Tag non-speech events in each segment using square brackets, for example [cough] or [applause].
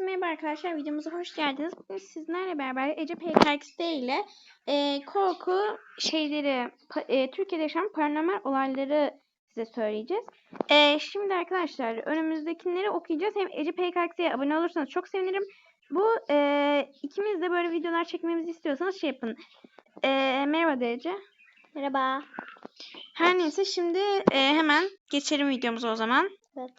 Herkese merhaba arkadaşlar. Videomuza hoş geldiniz. Bugün sizlerle beraber Ece PKXD ile e, korku şeyleri, pa- e, Türkiye'de yaşanan paranormal olayları size söyleyeceğiz. E, şimdi arkadaşlar önümüzdekileri okuyacağız. Hem Ece PKXD'ye abone olursanız çok sevinirim. Bu e, ikimiz de böyle videolar çekmemizi istiyorsanız şey yapın. E, merhaba Ece. Merhaba. Her neyse şimdi e, hemen geçelim videomuza o zaman. Evet.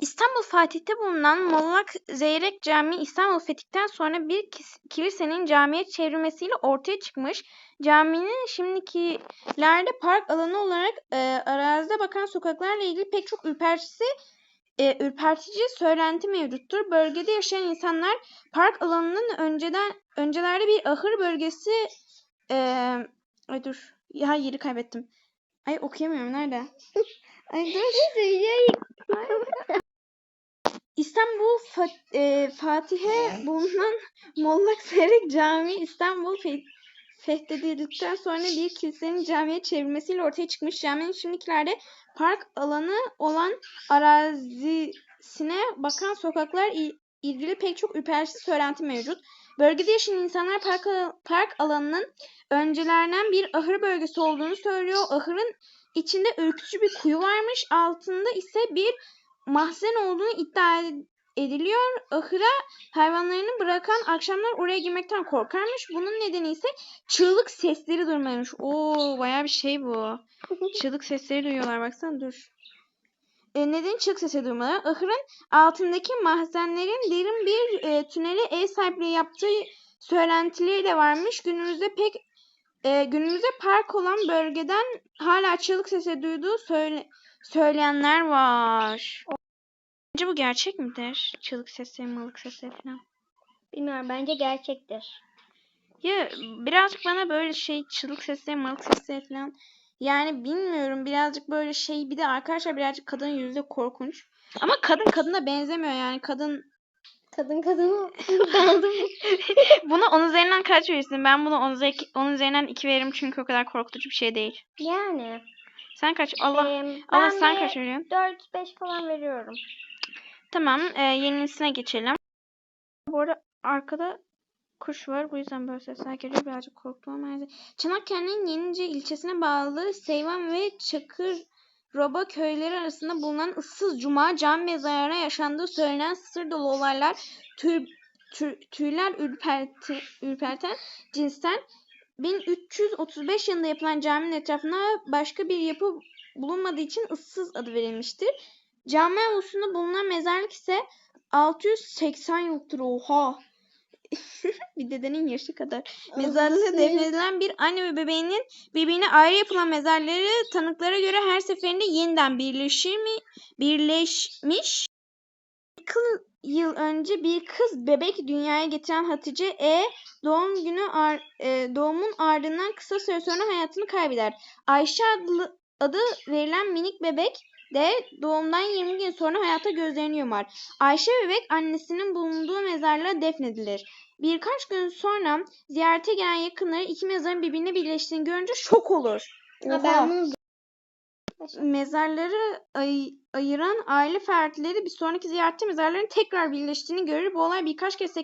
İstanbul Fatih'te bulunan Mollak Zeyrek Camii İstanbul fetihten sonra bir kilisenin camiye çevrilmesiyle ortaya çıkmış. Caminin şimdikilerde park alanı olarak e, arazide bakan sokaklarla ilgili pek çok ürpertisi e, ürpertici söylenti mevcuttur. Bölgede yaşayan insanlar park alanının önceden öncelerde bir ahır bölgesi e, ay dur ya yeri kaybettim. Ay okuyamıyorum nerede? [laughs] Ay dur. İstanbul Fa- e, Fatih'e bulunan Mollak Seyrek Camii İstanbul fe- fethedildikten sonra bir kilisenin camiye çevrilmesiyle ortaya çıkmış. Caminin şimdikilerde park alanı olan arazisine bakan sokaklar il- ilgili pek çok ürpertici söylenti mevcut. Bölgede yaşayan insanlar park, park alanının öncelerden bir ahır bölgesi olduğunu söylüyor. Ahırın içinde ürkütücü bir kuyu varmış. Altında ise bir mahzen olduğunu iddia ed- ediliyor. Ahıra hayvanlarını bırakan akşamlar oraya girmekten korkarmış. Bunun nedeni ise çığlık sesleri duymaymış. Oo bayağı bir şey bu. [laughs] Çığlık sesleri duyuyorlar baksana dur. E, neden çığlık sesi duymaları? Ahırın altındaki mahzenlerin derin bir e, tünele ev sahipliği yaptığı söylentileri de varmış. Günümüzde pek e, günümüzde park olan bölgeden hala çığlık sesi duyduğu söyle, söyleyenler var. Bence bu gerçek midir? Çığlık sesi, malık sesi falan. Bilmiyorum bence gerçektir. Ya birazcık bana böyle şey çığlık sesi, malık sesi falan. Yani bilmiyorum birazcık böyle şey bir de arkadaşlar birazcık kadın yüzü de korkunç. Ama kadın kadına benzemiyor yani kadın. Kadın kadını [laughs] daldım. [laughs] Buna 10 üzerinden kaç verirsin? Ben buna 10, üzeri- 10 üzerinden 2 veririm çünkü o kadar korkutucu bir şey değil. yani. Sen kaç? Allah Em, Allah sen kaç veriyorsun? 4-5 falan veriyorum. Tamam, e, yenisine geçelim. Bu arada arkada kuş var. Bu yüzden böyle sesler geliyor. Birazcık korktum ama. Çanakkale'nin Yenice ilçesine bağlı Seyvan ve Çakırroba köyleri arasında bulunan ıssız Cuma cam mezarına yaşandığı söylenen sır dolu olaylar tüy, tüy- tüyler ürperti, ürperten cinsten 1335 yılında yapılan caminin etrafına başka bir yapı bulunmadığı için ıssız adı verilmiştir. Cami avlusunda bulunan mezarlık ise 680 yıldır. Oha! [laughs] bir dedenin yaşı kadar. Mezarlığı defnedilen bir anne ve bebeğinin birbirine ayrı yapılan mezarları tanıklara göre her seferinde yeniden birleşir mi, birleşmiş. 40 yıl önce bir kız bebek dünyaya getiren Hatice E doğum günü ar- e, doğumun ardından kısa süre sonra hayatını kaybeder. Ayşe adlı adı verilen minik bebek de doğumdan 20 gün sonra hayata gözlerini yumar. Ayşe bebek annesinin bulunduğu mezarlığa defnedilir. Birkaç gün sonra ziyarete gelen yakınları iki mezarın birbirine birleştiğini görünce şok olur. Ha, Oha. ben bunu Mezarları ay- ayıran aile fertleri bir sonraki ziyarette mezarların tekrar birleştiğini görür. Bu olay birkaç kez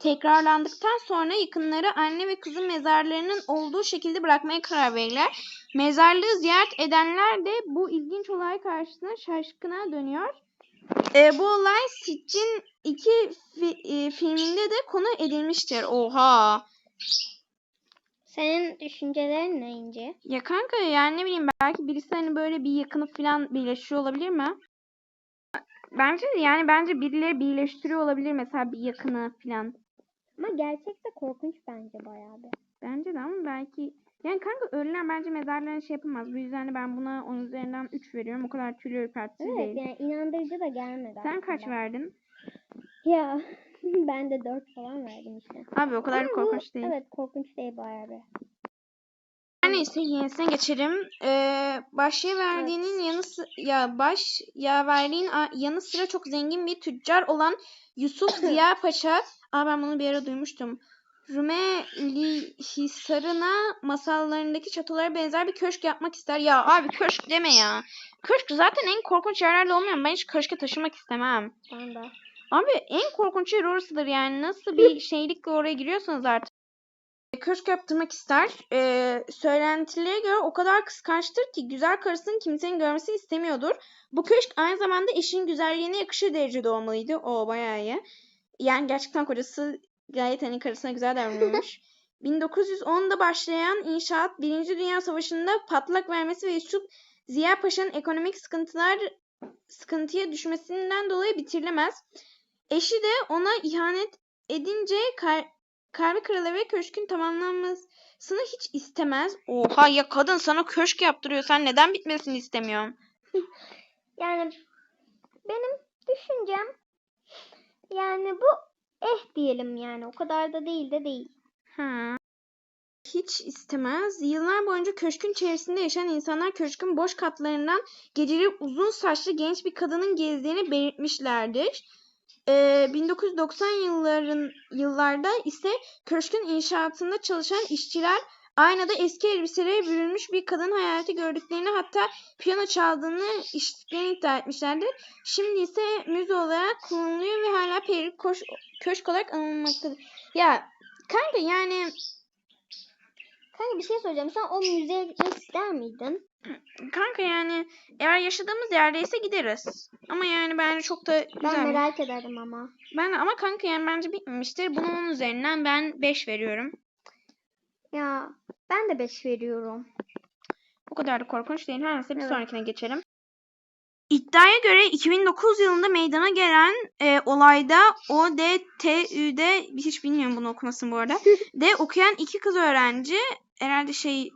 tekrarlandıktan, sonra yakınları anne ve kızın mezarlarının olduğu şekilde bırakmaya karar verirler. Mezarlığı ziyaret edenler de bu ilginç olay karşısında şaşkına dönüyor. E, bu olay Siccin 2 fi- e, filminde de konu edilmiştir. Oha! Senin düşüncelerin ne İnce? Ya kanka yani ne bileyim belki birisi hani böyle bir yakını falan birleşiyor olabilir mi? Bence yani bence birileri birleştiriyor olabilir mesela bir yakını falan. Ama gerçekte korkunç bence bayağı bir. Bence de ama belki yani kanka ölüler bence mezarlarına şey yapamaz. Bu yüzden de ben buna 10 üzerinden 3 veriyorum. O kadar tüylü ürpertici Evet değil. yani inandırıcı da gelmedi Sen kaç aslında. verdin? Ya ben de 4 falan verdim işte. Abi o kadar Ama bu- korkunç değil. Evet korkunç değil bayağı bir. Her neyse yenisine geçelim. Ee, başyaverdiğinin yanı sı- ya baş yaverliğin a- yanı sıra çok zengin bir tüccar olan Yusuf [clears throat] Ziya Paşa. Aa ben bunu bir ara duymuştum. Rumeli Hisarı'na masallarındaki çatılara benzer bir köşk yapmak ister. Ya abi köşk deme ya. Köşk zaten en korkunç yerlerde olmuyor. Ben hiç köşke taşımak istemem. Ben de. Abi en korkunç yer orasıdır yani. Nasıl bir şeylikle oraya giriyorsanız artık. Köşk yaptırmak ister. Ee, söylentilere göre o kadar kıskançtır ki güzel karısının kimsenin görmesini istemiyordur. Bu köşk aynı zamanda eşin güzelliğine yakışır derecede olmalıydı. O bayağı iyi. Yani gerçekten kocası gayet hani karısına güzel davranıyormuş. [laughs] 1910'da başlayan inşaat Birinci Dünya Savaşı'nda patlak vermesi ve Yusuf Ziya Paşa'nın ekonomik sıkıntılar sıkıntıya düşmesinden dolayı bitirilemez. Eşi de ona ihanet edince kar, kalbi kırılır ve köşkün tamamlanmasını hiç istemez. Oha ya kadın sana köşk yaptırıyor. Sen neden bitmesini istemiyorsun? [laughs] Yani benim düşüncem yani bu eh diyelim yani. O kadar da değil de değil. Ha. Hiç istemez. Yıllar boyunca köşkün çevresinde yaşayan insanlar köşkün boş katlarından geceleri uzun saçlı genç bir kadının gezdiğini belirtmişlerdir. Ee, 1990 yılların yıllarda ise köşkün inşaatında çalışan işçiler aynada eski elbiselere bürünmüş bir kadın hayaleti gördüklerini hatta piyano çaldığını işittiklerini iddia etmişlerdir. Şimdi ise müze olarak kullanılıyor ve hala Perik koş, köşk olarak anılmaktadır. Ya kanka yani Kanka bir şey soracağım. Sen o müzeye gitmek ister miydin? Kanka yani eğer yaşadığımız yerdeyse gideriz. Ama yani bence çok da Ben güzel. merak ederim ama. Ben ama kanka yani bence bitmemiştir. Bunun onun üzerinden ben 5 veriyorum. Ya ben de 5 veriyorum. O kadar da korkunç değil. Her neyse bir Evet. sonrakine geçelim. İddiaya göre 2009 yılında meydana gelen e, olayda ODTÜ'de hiç bilmiyorum bunu okumasını bu arada. [laughs] de okuyan iki kız öğrenci herhalde şey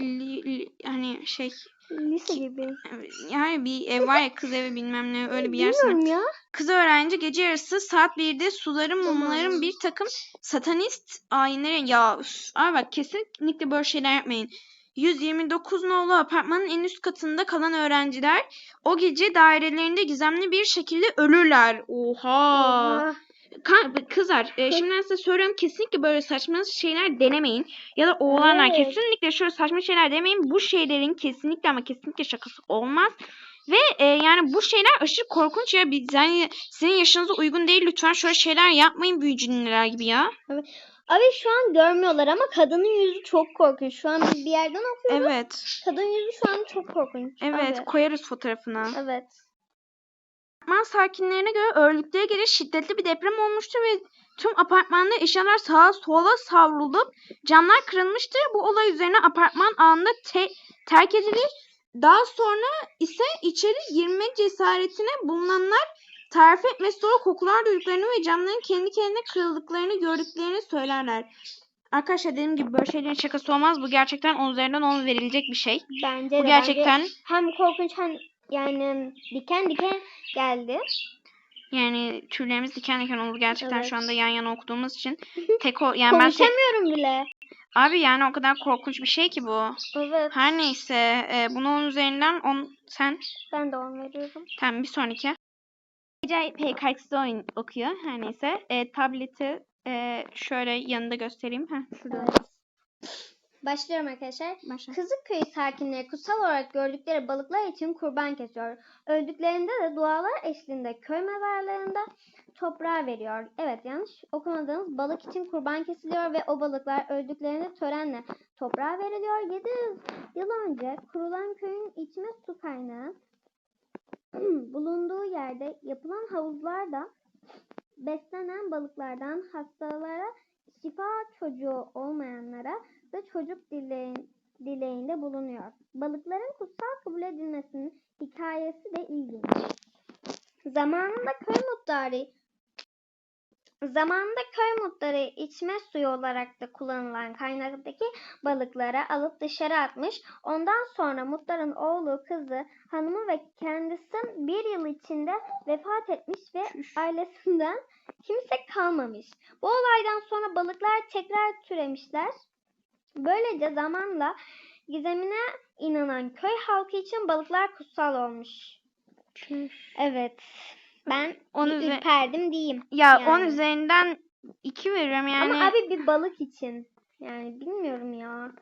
li- li- hani şey Lise gibi. yani bir ev var ya kız evi bilmem ne öyle bir yer. Bilmiyorum ya. Kız öğrenci gece yarısı saat 1'de suların mumların bir takım satanist ayinlere ya üf, abi bak kesinlikle böyle şeyler yapmayın. 129 nolu apartmanın en üst katında kalan öğrenciler o gece dairelerinde gizemli bir şekilde ölürler. Oha. Oha. Kızlar e, şimdiden size söylüyorum kesinlikle böyle saçma şeyler denemeyin. Ya da oğlanlar Evet. kesinlikle şöyle saçma şeyler demeyin. Bu şeylerin kesinlikle ama kesinlikle şakası olmaz. Ve e, yani bu şeyler aşırı korkunç ya. Biz, yani sizin yaşınıza uygun değil. Lütfen şöyle şeyler yapmayın büyücünler gibi ya. Abi şu an görmüyorlar ama kadının yüzü çok korkunç. Şu an biz bir yerden okuyoruz. Evet. Kadın yüzü şu an çok korkunç. Evet. Abi. Koyarız fotoğrafını. Evet. Apartman sakinlerine göre öldükleri gece şiddetli bir deprem olmuştur ve tüm apartmanda eşyalar sağa sola savrulup camlar kırılmıştır. Bu olay üzerine apartman anında te- terk edilir. Daha sonra ise içeri girme cesaretine bulunanlar tarif etmesi zor kokular duyduklarını ve camların kendi kendine kırıldıklarını gördüklerini söylerler. Arkadaşlar dediğim gibi böyle şeylerin şakası olmaz. Bu gerçekten 10 üzerinden 10 verilecek bir şey. Bence Bu de. gerçekten Bence hem korkunç hem yani diken diken geldi. Yani tüylerimiz diken diken oldu gerçekten Evet. şu anda yan yana okuduğumuz için. [laughs] Tek o yani ben tek, Konuşamıyorum bile. abi yani o kadar korkunç bir şey ki bu. Evet. Her neyse e, bunu onun üzerinden on sen Ben de on veriyorum. tamam bir sonraki. Ece PKX'de oyun okuyor her neyse. E, tableti e, şöyle yanında göstereyim. Heh, şurada. Evet. Başlıyorum arkadaşlar. Başla. Kızılköy sakinleri kutsal olarak gördükleri balıklar için kurban kesiyor. Öldüklerinde de dualar eşliğinde köy mezarlarında toprağa veriyor. Evet yanlış okumadığınız balık için kurban kesiliyor ve o balıklar öldüklerinde törenle toprağa veriliyor. 700 yıl önce kurulan köyün içme su kaynağı [clears throat] bulunduğu yerde yapılan havuzlarda beslenen balıklardan hastalara şifa çocuğu olmayanlara da çocuk dileğin, dileğinde bulunuyor. Balıkların kutsal kabul edilmesinin hikayesi de ilginç. Zamanında köy muhtarı Zamanında köy muhtarı içme suyu olarak da kullanılan kaynaktaki balıkları alıp dışarı atmış. Ondan sonra muhtarın oğlu, kızı, hanımı ve kendisi bir yıl içinde vefat etmiş ve ailesinden kimse kalmamış. Bu olaydan sonra balıklar tekrar türemişler. Böylece zamanla gizemine inanan köy halkı için balıklar kutsal olmuş. Evet. Ben Onu ürperdim diyeyim. Ya Yani. 10 üzerinden 2 veriyorum yani. Ama abi bir balık için. Yani bilmiyorum ya.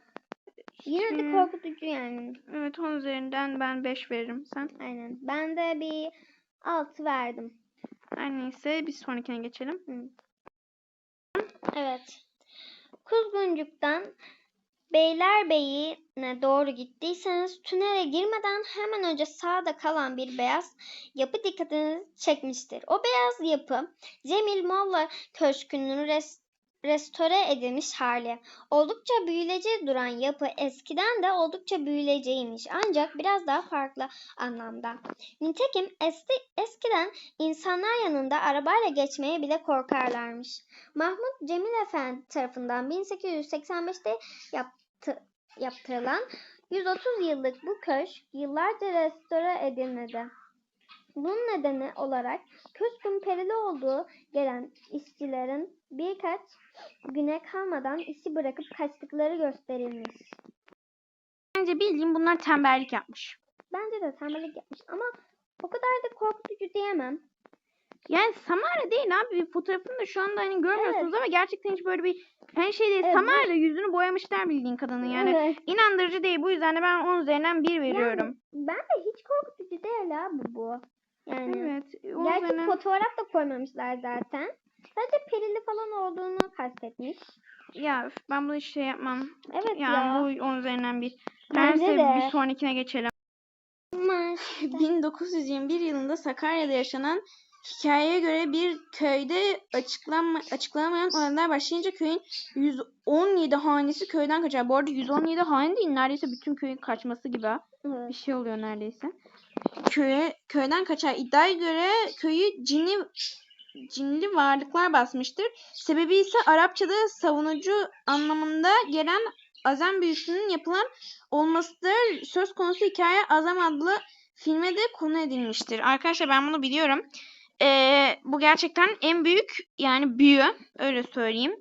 Yine de korkutucu yani. Evet 10 üzerinden ben 5 veririm. Sen? Aynen. Ben de bir 6 verdim. Her neyse bir sonrakine geçelim. Hı. Evet. Kuzguncuk'tan Beylerbeyi'ne doğru gittiyseniz tünele girmeden hemen önce sağda kalan bir beyaz yapı dikkatinizi çekmiştir. O beyaz yapı Cemil Molla Köşkü'nün res- restore edilmiş hali. Oldukça büyülece duran yapı eskiden de oldukça büyüleceymiş ancak biraz daha farklı anlamda. Nitekim eski, eskiden insanlar yanında arabayla geçmeye bile korkarlarmış. Mahmut Cemil Efendi tarafından 1885'te yaptı, yaptırılan 130 yıllık bu köşk yıllarca restore edilmedi. Bunun nedeni olarak köşkün perili olduğu gelen işçilerin birkaç güne kalmadan işi bırakıp kaçtıkları gösterilmiş. Bence bildiğim bunlar tembellik yapmış. Bence de tembellik yapmış ama o kadar da korkutucu diyemem. Yani Samara değil abi. Bir fotoğrafını da şu anda hani görmüyorsunuz ama gerçekten hiç böyle bir hani şey değil. Evet, Samara yüzünü boyamışlar bildiğin kadının yani. Evet. inandırıcı değil. Bu yüzden de ben 10 üzerinden 1 veriyorum. Yani ben de hiç korkutucu değil abi bu. Yani evet. 10 Gerçi üzerinden- fotoğraf da koymamışlar zaten. Sadece perili falan olduğunu kastetmiş. Ya ben bunu hiç şey yapmam. Evet Yani ya. bu 10 üzerinden 1. Bence Neyse de. bir sonrakine geçelim. Maşallah. [laughs] 1921 yılında Sakarya'da yaşanan hikayeye göre bir köyde açıklanma, açıklanamayan olaylar başlayınca köyün 117 hanesi köyden kaçar. Bu arada 117 hane değil neredeyse bütün köyün kaçması gibi bir şey oluyor neredeyse. Köye köyden kaçar. İddiaya göre köyü cinli cinli varlıklar basmıştır. Sebebi ise Arapçada savunucu anlamında gelen azam büyüsünün yapılan olmasıdır. Söz konusu hikaye Azam adlı filme de konu edilmiştir. Arkadaşlar ben bunu biliyorum. Ee, bu gerçekten en büyük yani büyü öyle söyleyeyim.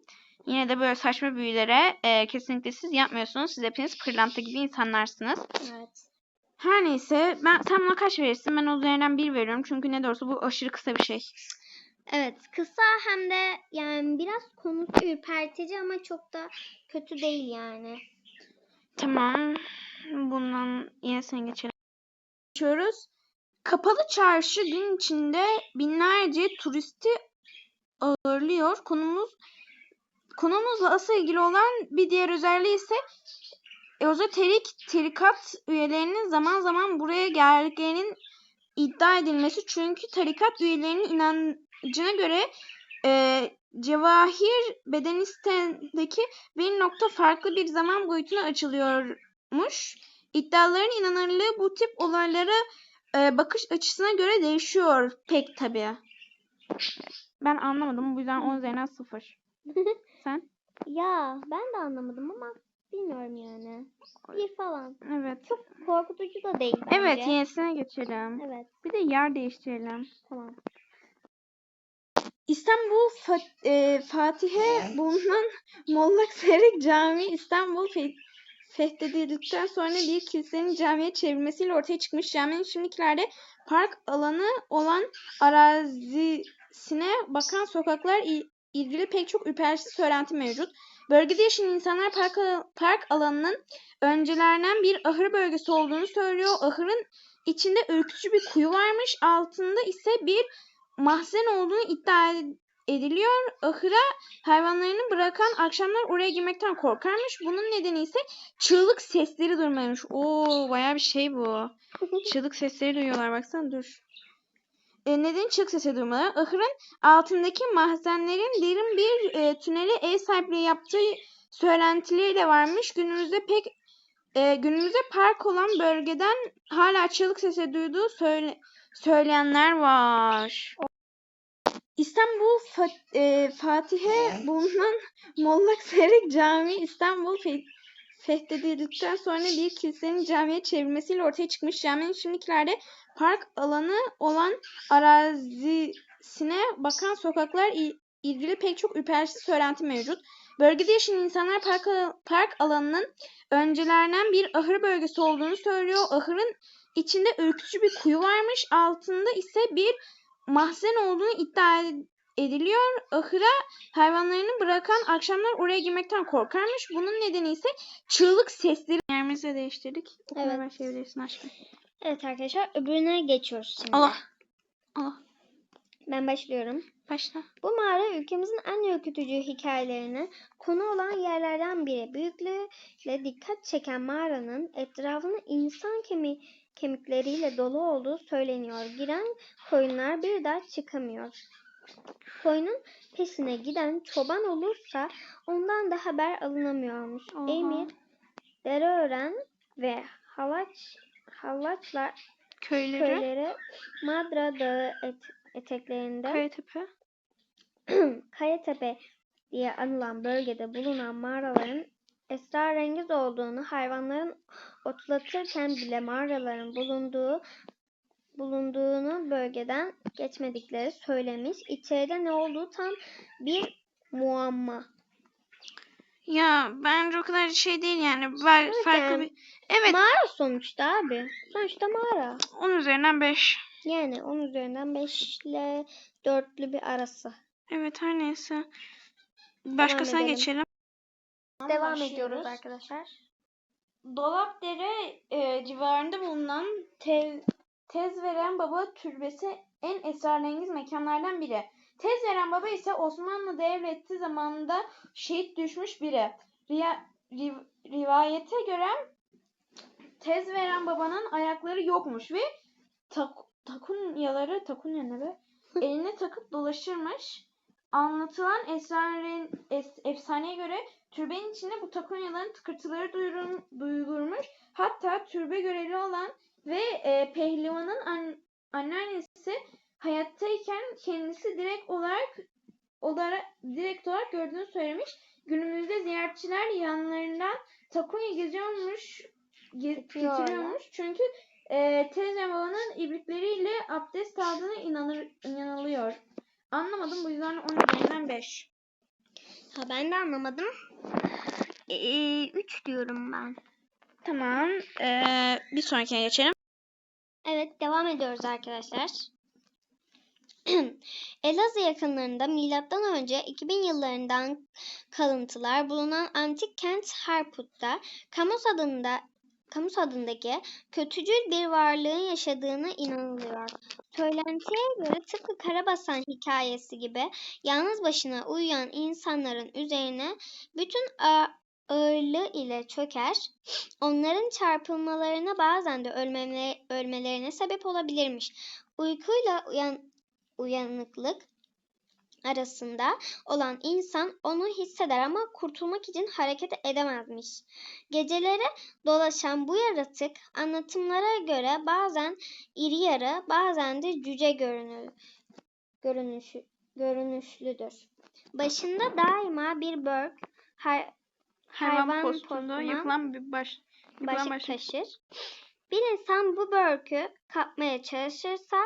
Yine de böyle saçma büyülere e, kesinlikle siz yapmıyorsunuz. Siz hepiniz pırlanta gibi insanlarsınız. evet. Her neyse ben sen buna kaç verirsin? Ben o üzerinden bir veriyorum. Çünkü ne doğrusu bu aşırı kısa bir şey. Evet. Kısa hem de yani biraz konusu ürpertici ama çok da kötü değil yani. Tamam. Bundan yine sen geçelim. Geçiyoruz. Kapalı çarşı gün içinde binlerce turisti ağırlıyor. Konumuz konumuzla asıl ilgili olan bir diğer özelliği ise ezoterik tarikat üyelerinin zaman zaman buraya geldiklerinin iddia edilmesi. Çünkü tarikat üyelerinin inancına göre e, Cevahir Bedenistendeki bir nokta farklı bir zaman boyutuna açılıyormuş. İddiaların inanırlığı bu tip olaylara e, bakış açısına göre değişiyor pek tabii. Ben anlamadım. Bu yüzden 10 üzerinden 0. [laughs] Sen? Ya ben de anlamadım ama bilmiyorum yani. Bir falan. Evet. Çok korkutucu da değil bence. Evet yenisine geçelim. Evet. Bir de yer değiştirelim. Tamam. İstanbul Fa- e, Fatih'e bulunan Mollak Seyrek Camii İstanbul fe- fethedildikten sonra bir kilisenin camiye çevrilmesiyle ortaya çıkmış caminin şimdikilerde park alanı olan arazisine bakan sokaklar il- ilgili pek çok ürpertici söylenti mevcut. Bölgede yaşayan insanlar park, park alanının öncelerden bir ahır bölgesi olduğunu söylüyor. Ahırın içinde ürkütücü bir kuyu varmış. Altında ise bir mahzen olduğunu iddia ed- ediliyor. Ahıra hayvanlarını bırakan akşamlar oraya girmekten korkarmış. Bunun nedeni ise çığlık sesleri duymaymış. Oo bayağı bir şey bu. [laughs] Çığlık sesleri duyuyorlar baksana dur. E, neden çığlık sesi duymaları? Ahırın altındaki mahzenlerin derin bir e, tünele ev sahipliği yaptığı söylentileri de varmış. Günümüzde pek e, günümüzde park olan bölgeden hala çığlık sesi duyduğu söyle, söyleyenler var. İstanbul Fa- e, Fatih'e bulunan Mollak Seyrek Camii İstanbul fe- fethedildikten sonra bir kilisenin camiye çevrilmesiyle ortaya çıkmış caminin şimdikilerde park alanı olan arazisine bakan sokaklar il- ilgili pek çok ürpertici söylenti mevcut. Bölgede yaşayan insanlar park, al- park alanının öncelerden bir ahır bölgesi olduğunu söylüyor. Ahırın içinde ürkütücü bir kuyu varmış. Altında ise bir mahzen olduğunu iddia ed- ediliyor. Ahıra hayvanlarını bırakan akşamlar oraya girmekten korkarmış. Bunun nedeni ise çığlık sesleri. Yerimizi de değiştirdik. Okumaya Evet. başlayabilirsin aşkım. Evet arkadaşlar öbürüne geçiyoruz şimdi. Allah. Allah. Ben başlıyorum. Başla. Bu mağara ülkemizin en ürkütücü hikayelerine konu olan yerlerden biri. Büyüklüğüyle dikkat çeken mağaranın etrafının insan kemi kemikleriyle dolu olduğu söyleniyor. Giren koyunlar bir daha çıkamıyor. Koyunun peşine giden çoban olursa ondan da haber alınamıyormuş. Oha. Emir, Dereören ve Halaç, Halaçlar Köyleri. köyleri Madra Dağı et- eteklerinde Kayatepe. [clears throat] Kayatepe diye anılan bölgede bulunan mağaraların esrarengiz olduğunu, hayvanların otlatırken bile mağaraların bulunduğu bulunduğunu bölgeden geçmedikleri söylemiş. İçeride ne olduğu tam bir muamma. Ya bence o kadar şey değil yani. Var, farklı bir... Evet. Mağara sonuçta abi. Sonuçta mağara. 10 üzerinden 5. Yani 10 üzerinden 5 ile 4'lü bir arası. Evet her neyse. Başkasına edelim. geçelim. Devam Başlıyoruz. ediyoruz arkadaşlar. Dolapdere e, civarında bulunan tez, tez veren baba türbesi en esrarengiz mekanlardan biri. Tez veren baba ise Osmanlı Devleti zamanında şehit düşmüş biri. Riya, riv- rivayete göre tez veren babanın ayakları yokmuş ve tak, takunyaları takunya ne be? eline takıp dolaşırmış. Anlatılan esraren, es, efsaneye göre Türbenin içinde bu takunyaların tıkırtıları duyurul, duyulurmuş. Hatta türbe görevli olan ve e, pehlivanın an, anneannesi hayattayken kendisi direkt olarak olarak direkt olarak gördüğünü söylemiş. Günümüzde ziyaretçiler yanlarından takunya geziyormuş, ge- getiriyormuş. Çünkü e, teyze babanın ibrikleriyle abdest aldığına inanır, inanılıyor. Anlamadım bu yüzden 10 üzerinden 5. Ha ben de anlamadım. 3 diyorum ben. Tamam. Ee, bir sonrakine geçelim. Evet devam ediyoruz arkadaşlar. [clears throat] Elazığ yakınlarında milattan önce 2000 yıllarından kalıntılar bulunan antik kent Harput'ta Kamus adında Kamus adındaki kötücül bir varlığın yaşadığına inanılıyor. Söylentiye göre tıpkı Karabasan hikayesi gibi yalnız başına uyuyan insanların üzerine bütün ağırlığı ile çöker, onların çarpılmalarına bazen de ölmelerine sebep olabilirmiş. Uykuyla uyan, uyanıklık arasında olan insan onu hisseder ama kurtulmak için hareket edemezmiş. Geceleri dolaşan bu yaratık anlatımlara göre bazen iri yarı bazen de cüce görünür, görünüşü, görünüşlüdür. Başında daima bir börk, hay- Hayvan, Hayvan postunda yapılan bir baş, yapılan başlık. taşır. Bir insan bu börkü kapmaya çalışırsa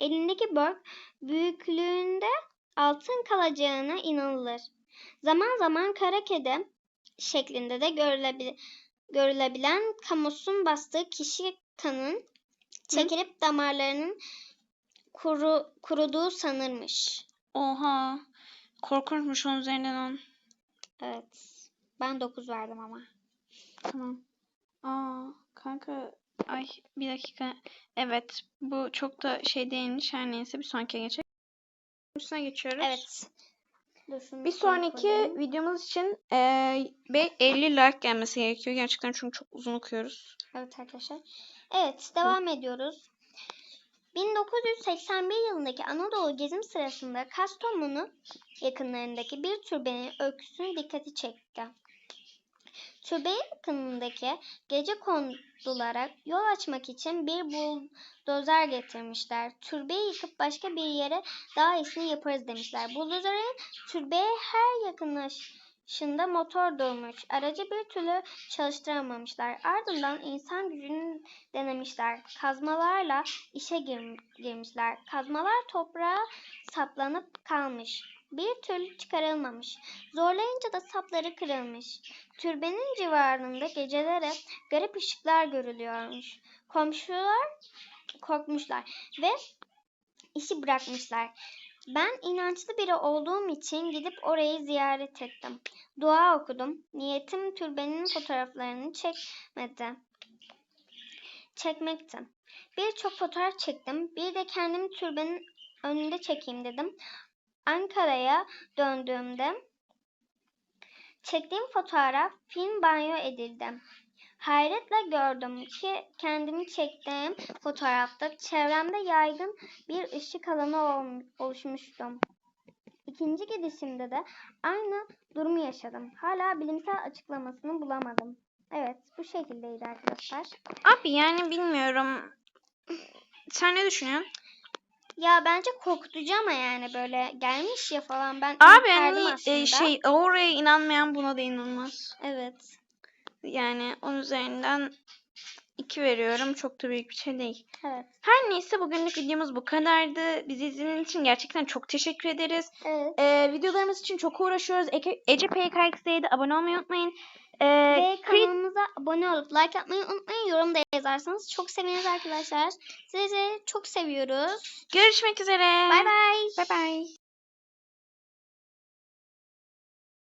elindeki börk büyüklüğünde altın kalacağına inanılır. Zaman zaman kara kedi şeklinde de görülebilir, görülebilen kamusun bastığı kişi kanın çekilip damarlarının kuru, kuruduğu sanırmış. Oha. Korkunçmuş 10 üzerinden 10. Evet. Ben 9 verdim ama. Tamam. Aa kanka ay bir dakika. Evet bu çok da şey değilmiş. Her neyse bir sonraki geçelim. Üstüne geçiyoruz. Evet. Dur Bir sonraki koyayım. videomuz için ve 50 like gelmesi gerekiyor. Gerçekten çünkü çok uzun okuyoruz. Evet arkadaşlar. Evet devam ediyoruz. 1981 yılındaki Anadolu gezim sırasında Kastamonu yakınlarındaki bir türbenin öyküsünün dikkati çekti. Türbe yakınındaki gece kondulara yol açmak için bir buldozer getirmişler. Türbeyi yıkıp başka bir yere daha iyisini yaparız demişler. Buldozerin türbeye her yakınlaşında motor durmuş. Aracı bir türlü çalıştıramamışlar. Ardından insan gücünü denemişler. Kazmalarla işe gir- girmişler. Kazmalar toprağa saplanıp kalmış. Bir türlü çıkarılmamış. Zorlayınca da sapları kırılmış. Türbenin civarında geceleri garip ışıklar görülüyormuş. Komşular korkmuşlar ve işi bırakmışlar. Ben inançlı biri olduğum için gidip orayı ziyaret ettim. Dua okudum. Niyetim türbenin fotoğraflarını çekmedi. Çekmekti. Birçok fotoğraf çektim. Bir de kendimi türbenin önünde çekeyim dedim. Ankara'ya döndüğümde çektiğim fotoğraf film banyo edildi. Hayretle gördüm ki kendimi çektiğim fotoğrafta çevremde yaygın bir ışık alanı ol- oluşmuştu. İkinci gidişimde de aynı durumu yaşadım. Hala bilimsel açıklamasını bulamadım. Evet, bu şekildeydi arkadaşlar. Abi yani bilmiyorum. Sen ne düşünüyorsun? Ya bence korkutucu ama yani böyle gelmiş ya falan ben Abi hani e, şey oraya inanmayan buna da inanmaz. Evet. Yani onun üzerinden 2 veriyorum. Çok da büyük bir şey değil. Evet. Her neyse bugünlük videomuz bu kadardı. Bizi izlediğiniz için gerçekten çok teşekkür ederiz. Evet. Ee, videolarımız için çok uğraşıyoruz. Ece, Ece PKX'ye de abone olmayı unutmayın. Ee, Ve kanalımıza abone olup like atmayı unutmayın. Yorum da yazarsanız çok seviniriz arkadaşlar. Sizi çok seviyoruz. görüşmek üzere. Bay bay. Bay bay.